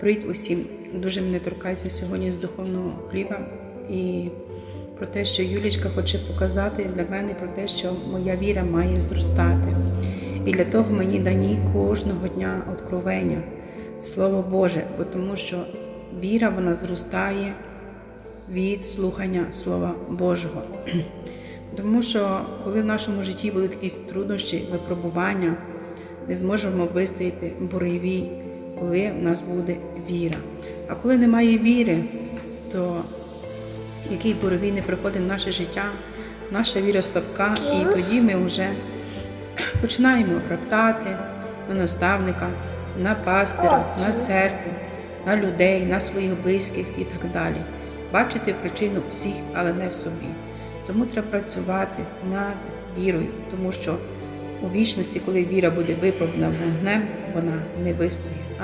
Привіт усім! Дуже мене торкається сьогодні з духовного хліба і про те, що Юлічка хоче показати для мене про те, що моя віра має зростати. І для того мені дані кожного дня откровення, Слово Боже, бо тому що віра вона зростає від слухання Слова Божого. Тому що коли в нашому житті будуть якісь труднощі, випробування, ми зможемо вистояти буревій, коли в нас буде віра. А коли немає віри, то який буревій не приходить в наше життя, наша віра слабка, і тоді ми вже починаємо роптати на наставника, на пастира, на церкву, на людей, на своїх близьких і так далі. Бачити причину всіх, але не в собі. Тому треба працювати над вірою, тому що у вічності, коли віра буде виправдана вогнем, вона не вистоїть.